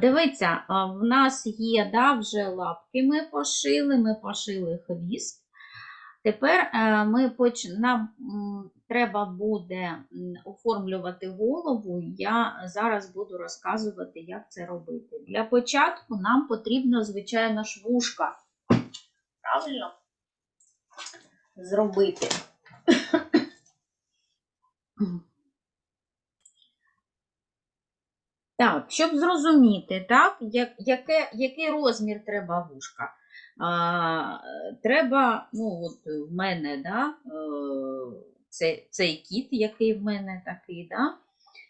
Дивіться, в нас є да, вже лапки ми пошили, ми пошили хвіст. Тепер е, ми поч... нам треба буде оформлювати голову. Я зараз буду розказувати, як це робити. Для початку нам потрібно, звичайно ж, вушка. Правильно? Зробити. Так, щоб зрозуміти, так, як, яке, який розмір треба вушка. А, треба, ну, от в мене, да, е, це, цей кіт, який в мене такий, да,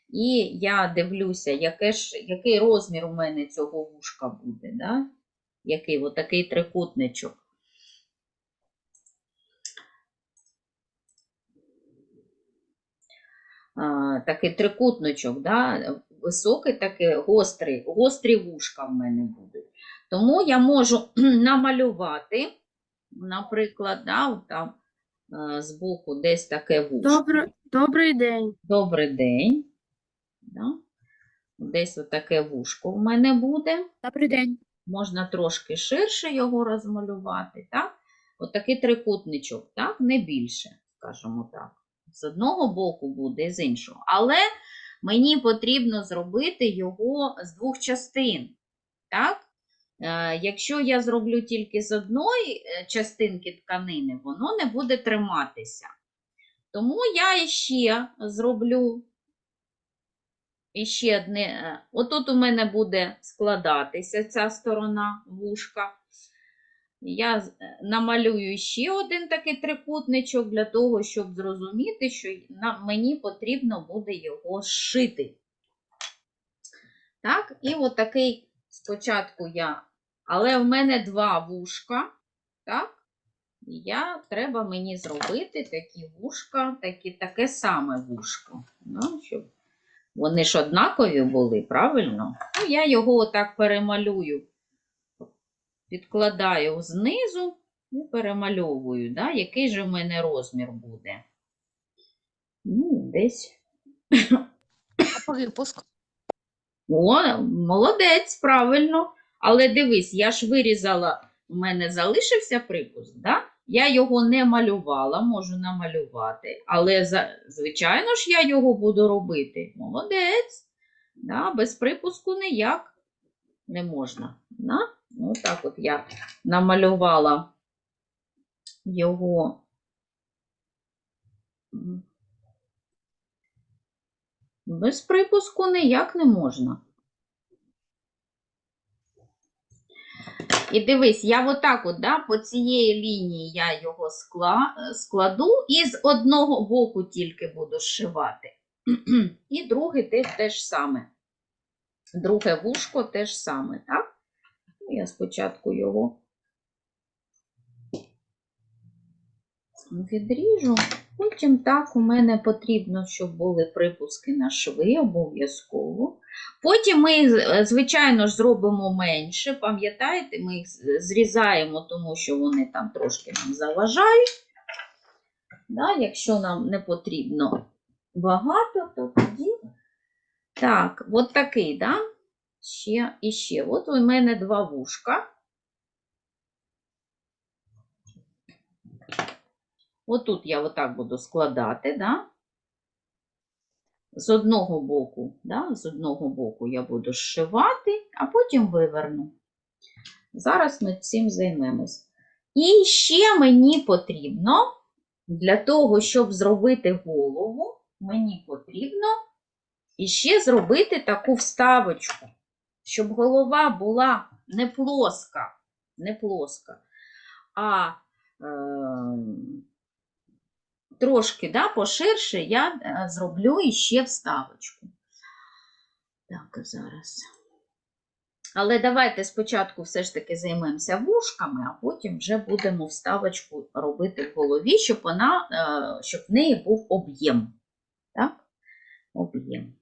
і я дивлюся, яке ж, який розмір у мене цього вушка буде, да, який от такий трикутничок. Такий трикутничок, да, високий, такий гострий, гострі вушка в мене будуть. Тому я можу намалювати, наприклад, да, там е, збоку десь таке вушко. Добре, добрий день. Добрий день. Да? Десь таке вушко в мене буде. Добрий день. Можна трошки ширше його розмалювати. Так? От такий трикутничок, так? не більше, скажімо так. З одного боку буде з іншого. Але мені потрібно зробити його з двох частин. Так? Е, Якщо я зроблю тільки з одної е, частинки тканини, воно не буде триматися. Тому я іще зроблю іще одне. е, Отут у мене буде складатися ця сторона вушка. Я е, намалюю ще один такий трикутничок для того, щоб зрозуміти, що мені потрібно буде його зшити. Так, і от такий спочатку я. Але в мене два вушка. Так? Я, треба мені зробити такі вушка, такі, таке саме вушко. Ну, щоб вони ж однакові були, правильно? Ну, я його отак перемалюю. Підкладаю знизу і перемальовую, да? який же в мене розмір буде. Ну, десь. А по? О, молодець, правильно. Але дивись, я ж вирізала, у мене залишився припуск, да? я його не малювала, можу намалювати, але, за- звичайно ж, я його буду робити. Молодець. Да? Без припуску ніяк не можна. Да? Ну, так от я намалювала його. Без припуску ніяк не можна. І дивись, я отак от, да, по цієї лінії я його скла, складу і з одного боку тільки буду зшивати. І другий теж те саме. Друге вушко теж саме, так? Я спочатку його відріжу. Потім так у мене потрібно, щоб були припуски на шви обов'язково. Потім ми їх, е, звичайно ж, зробимо менше. Пам'ятаєте, ми їх зрізаємо, тому що вони там трошки нам заважають. Да, якщо нам не потрібно багато, то тоді. Так, от такий, да? Ще і ще. От у мене два вушка. Отут я отак буду складати, да? З одного боку, да? з одного боку я буду зшивати, а потім виверну. Зараз ми цим займемось. І ще мені потрібно, для того, щоб зробити голову, мені потрібно іще зробити таку вставочку, щоб голова була не плоска, не плоска, а е, трошки да, поширше я е, зроблю іще вставочку. Так, зараз. Але давайте спочатку все ж таки займемося вушками, а потім вже будемо вставочку робити в голові, щоб, вона, е, щоб в неї був об'єм. Так? Об'єм.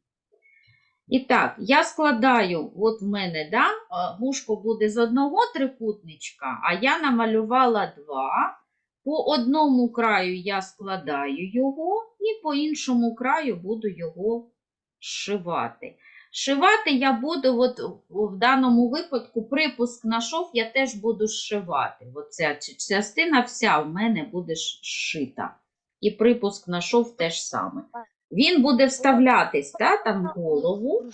І так, я складаю, от в мене, да, е, вушко буде з одного трикутничка, а я намалювала два. По одному краю я складаю його, і по іншому краю буду його зшивати. Шивати я буду, от в даному випадку, припуск на шов я теж буду зшивати. Оця частина вся в мене буде ш- зшита. І припуск на шов теж саме. Він буде вставлятись та, там в голову,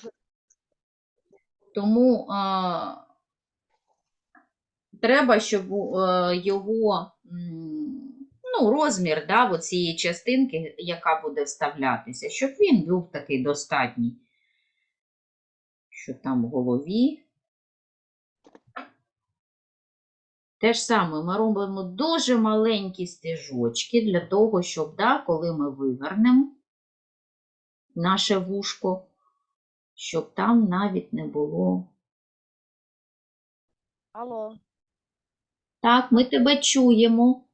тому е, треба, щоб е, його ну, розмір да, цієї частинки, яка буде вставлятися, щоб він був такий достатній, що там в голові. Те ж саме ми робимо дуже маленькі стежочки для того, щоб, да, коли ми вивернемо наше вушко, щоб там навіть не було. Алло. Так, ми тебе чуємо.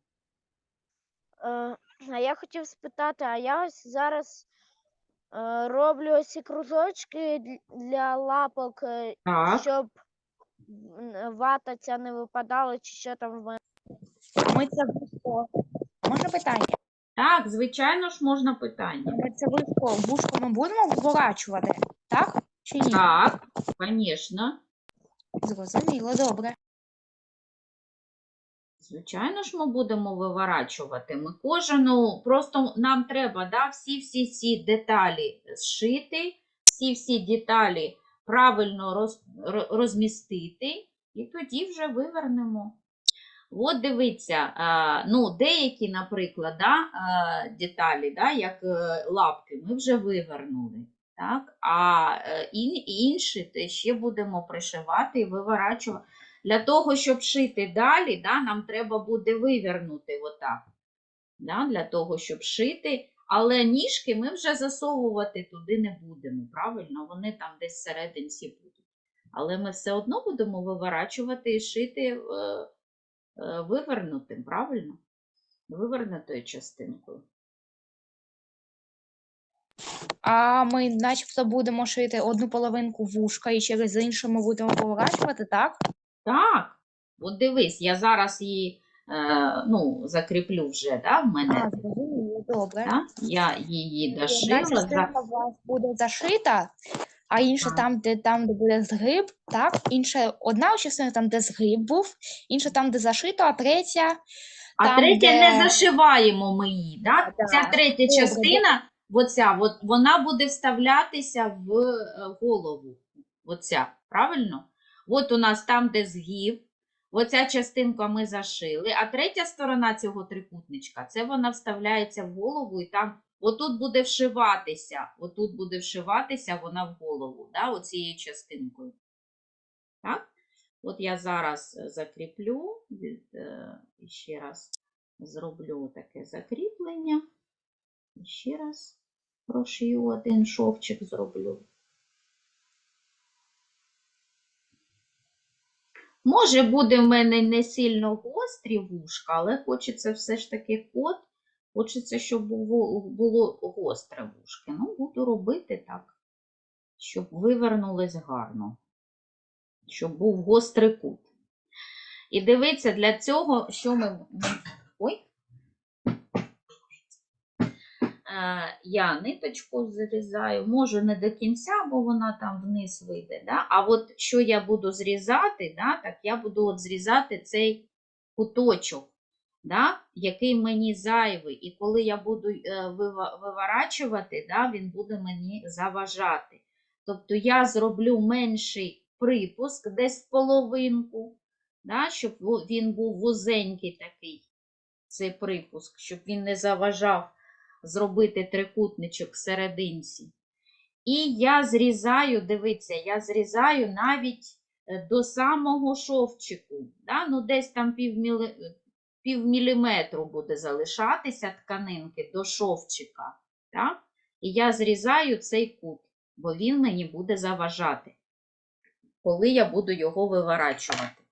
Е, а я хотів спитати, а я ось зараз е, роблю ось ці кружочки для лапок, е, Так. щоб вата ця не випадала, чи що там в мене. Ми це вушко. Можна питання? Так, звичайно ж можна питання. Це вушко, вушко ми будемо вворачувати, так? Чи ні? Так, звісно. Зрозуміло, добре. Звичайно ж, ми будемо виворачувати. Ми кожну, просто нам треба да, всі-всі-всі деталі зшити, всі-всі деталі правильно роз, розмістити, і тоді вже вивернемо. От дивіться, ну, деякі, наприклад, да, деталі, да, як е, лапки, ми вже вивернули. Так? А е, інші те ще будемо пришивати і виворачувати. Для того, щоб шити далі, да, нам треба буде вивернути отак. Да, для того, щоб шити. Але ніжки ми вже засовувати туди не будемо, правильно? Вони там десь всерединці будуть. Але ми все одно будемо виворачувати і шити е, е, вивернутим, правильно? Вивернутою частинкою. А ми начебто будемо шити одну половинку вушка і через іншу ми будемо поворачувати, так? Так, от дивись, я зараз її е, ну, закріплю вже, да, в мене. А, добре. Да? Я її дошила. за- частина у вас буде зашита, а інша Так. там, де там, де буде згиб, так? Інша одна частина там, де згиб був, інша там, де зашито, а третя. А там, третя де- не зашиваємо ми її. Да? Да, Ця третя добре. частина, оця, от, вона буде вставлятися в е, голову. Оця, правильно? От у нас там, де згиб, оця частинка ми зашили, а третя сторона цього трикутничка, це вона вставляється в голову і там, отут буде вшиватися, отут буде вшиватися вона в голову, да? оцією частинкою. Так? От я зараз е, закріплю, е, ще раз зроблю таке закріплення. Ще раз прошию один шовчик зроблю. Може, буде в мене не сильно гострі вушка, але хочеться все ж таки кот. Хочеться, щоб було, було гостре вушки. Ну, буду робити так, щоб вивернулось гарно щоб був гострий кут. І дивіться, для цього, що ми. Ой. Е, Я ниточку зрізаю, може не до кінця, бо вона там вниз вийде. Да? А от що я буду зрізати, да? так я буду от зрізати цей куточок, да? який мені зайвий. І коли я буду е, виворачувати, да? він буде мені заважати. Тобто я зроблю менший припуск десь в половинку, да, щоб він був вузенький такий, цей припуск, щоб він не заважав зробити трикутничок всерединці. І я зрізаю, дивіться, я зрізаю навіть е, до самого шовчику. Да? Ну, десь там півмілі... півміліметру буде залишатися тканинки до шовчика. Так? І я зрізаю цей кут, бо він мені буде заважати коли я буду його виворачувати.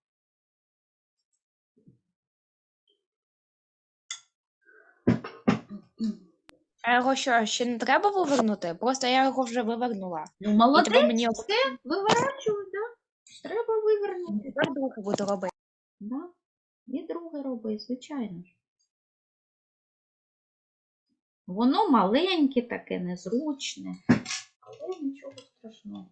А його що, ще не треба вивернути? Просто я його вже вивернула. Ну, І молодець, тепер мені все, виворачую, да? Треба вивернути. тепер буду робити. Да? І друге роби, звичайно ж. Воно маленьке, таке незручне, але нічого страшного.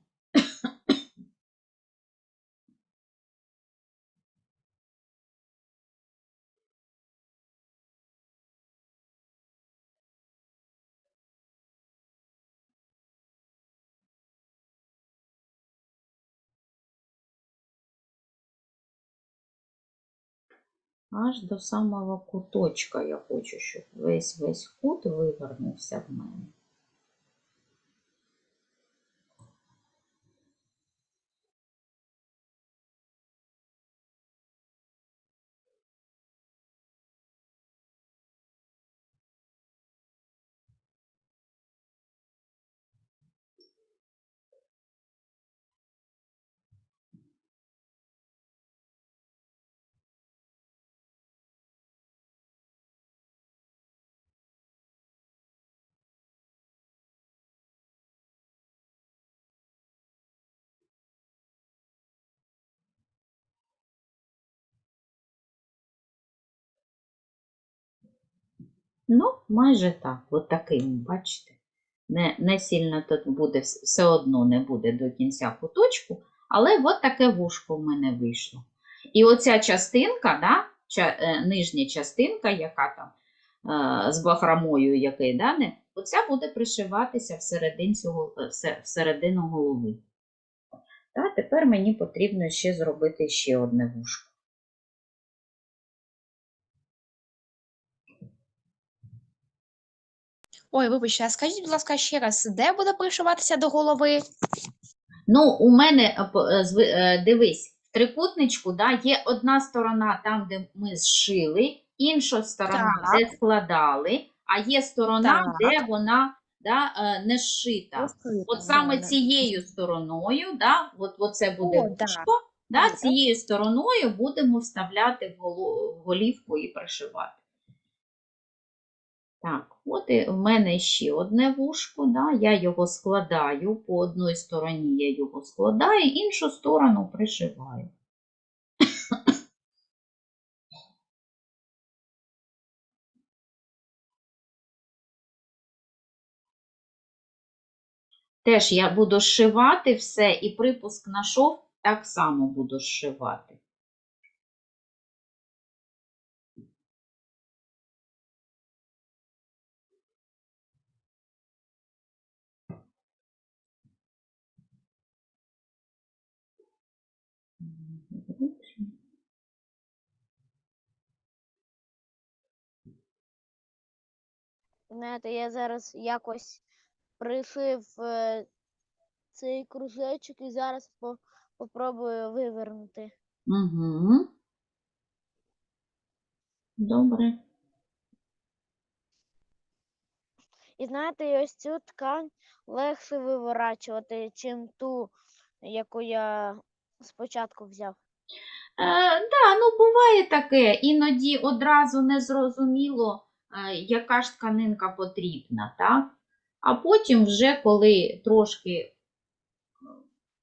Аж до самого куточка я хочу, щоб весь весь кут вивернувся в мене. Ну, майже так, от таким, бачите. Не, не сильно тут буде, все одно не буде до кінця куточку, але от таке вушко в мене вийшло. І оця частинка, да, ча, е, нижня частинка, яка там е, з бахромою, який, да, не, оця буде пришиватися цього, е, всередину голови. Та, тепер мені потрібно ще зробити ще одне вушко. Ой, вибачте, а скажіть, будь ласка, ще раз, де буде пришиватися до голови? Ну, у мене, е, е, е, дивись, в трикутничку да, є одна сторона там, де ми зшили, інша сторона, Так. де складали, а є сторона, Так. де вона да, не зшита. От саме цією стороною, да, от, от це буде О, вушко, да, Так. цією стороною будемо вставляти в голівку і пришивати. Так, от і в мене ще одне вушко, да, я його складаю, по одній стороні я його складаю, іншу сторону пришиваю. Теж я буду зшивати все, і припуск на шов так само буду зшивати. Знаєте, я зараз якось пришив е, цей кружечок і зараз по, попробую вивернути. Угу. Добре. І знаєте, ось цю ткань легше виворачувати, чим ту, яку я спочатку взяв. Е, да, ну буває таке. Іноді одразу не зрозуміло, яка ж тканинка потрібна, так? А потім, вже коли трошки е,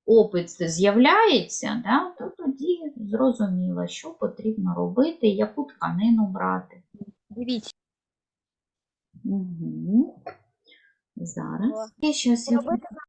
опит з'являється, да, то тоді зрозуміло, що потрібно робити, яку тканину брати. Дивіться. Угу. Зараз. О, Я Робити